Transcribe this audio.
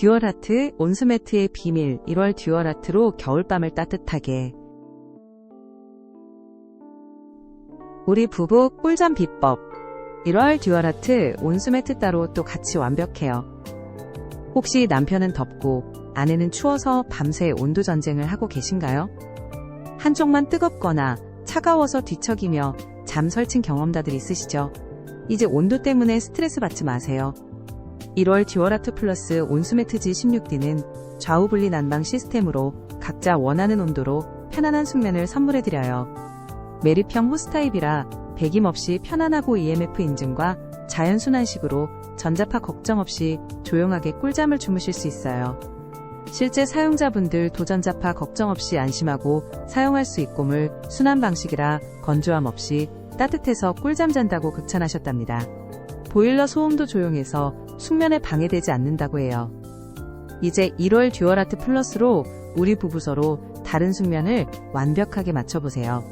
듀얼하트 온수매트의 비밀 1월 듀얼하트로 겨울밤을 따뜻하게 우리 부부 꿀잠 비법 1월 듀얼하트 온수매트 따로 또 같이 완벽해요. 혹시 남편은 덥고 아내는 추워서 밤새 온도 전쟁을 하고 계신가요? 한쪽만 뜨겁거나 차가워서 뒤척이며 잠 설친 경험자들 있으시죠? 이제 온도 때문에 스트레스 받지 마세요. 1월 듀얼아트 플러스 온수매트지 16D는 좌우 분리 난방 시스템으로 각자 원하는 온도로 편안한 숙면을 선물해드려요. 매립형 호스 타입이라 배김 없이 편안하고 EMF 인증과 자연순환식으로 전자파 걱정 없이 조용하게 꿀잠을 주무실 수 있어요. 실제 사용자분들 도전자파 걱정 없이 안심하고 사용할 수 있고물 순환 방식이라 건조함 없이 따뜻해서 꿀잠 잔다고 극찬하셨답니다. 보일러 소음도 조용해서 숙면에 방해되지 않는다고 해요. 이제 1월 듀얼아트 플러스로 우리 부부 서로 다른 숙면을 완벽하게 맞춰보세요.